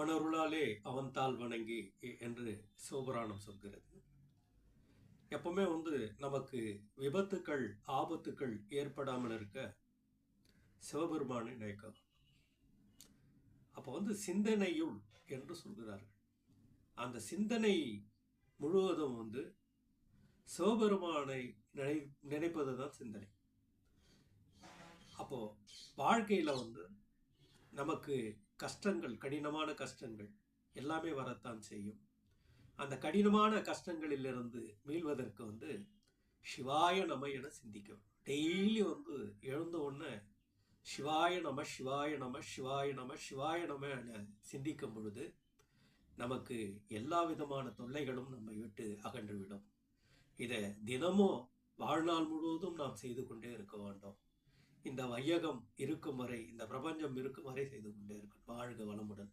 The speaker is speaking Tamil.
அவனருளாலே அவன் தாள் வணங்கி என்று சிவபுராணம் சொல்கிறது. எப்பவுமே வந்து நமக்கு விபத்துக்கள் ஆபத்துக்கள் ஏற்படாமல் இருக்க சிவபெருமானை நினைக்கணும் அப்போ வந்து சிந்தனையுள் என்று சொல்கிறார்கள். அந்த சிந்தனை முழுவதும் வந்து சிவபெருமானை நினை நினைப்பது தான் சிந்தனை. அப்போ வாழ்க்கையில் வந்து நமக்கு கஷ்டங்கள் கடினமான கஷ்டங்கள் எல்லாமே வரத்தான் செய்யும். அந்த கடினமான கஷ்டங்களிலிருந்து மீள்வதற்கு வந்து சிவாய நம என சிந்திக்கணும் டெய்லி வந்து எழுந்த உடனே சிவாய நம சிவாய நம சிவாய நம சிவாய நம என சிந்திக்கும் பொழுது நமக்கு எல்லா விதமான தொல்லைகளும் நம்மை விட்டு அகன்றுவிடும் இதை தினமும் வாழ்நாள் முழுவதும் நாம் செய்து கொண்டே இருக்க வேண்டும். இந்த வையகம் இருக்கும் வரை இந்த பிரபஞ்சம் இருக்கும் வரை செய்து கொண்டே இருக்கும் வாழ்க வளமுடன்.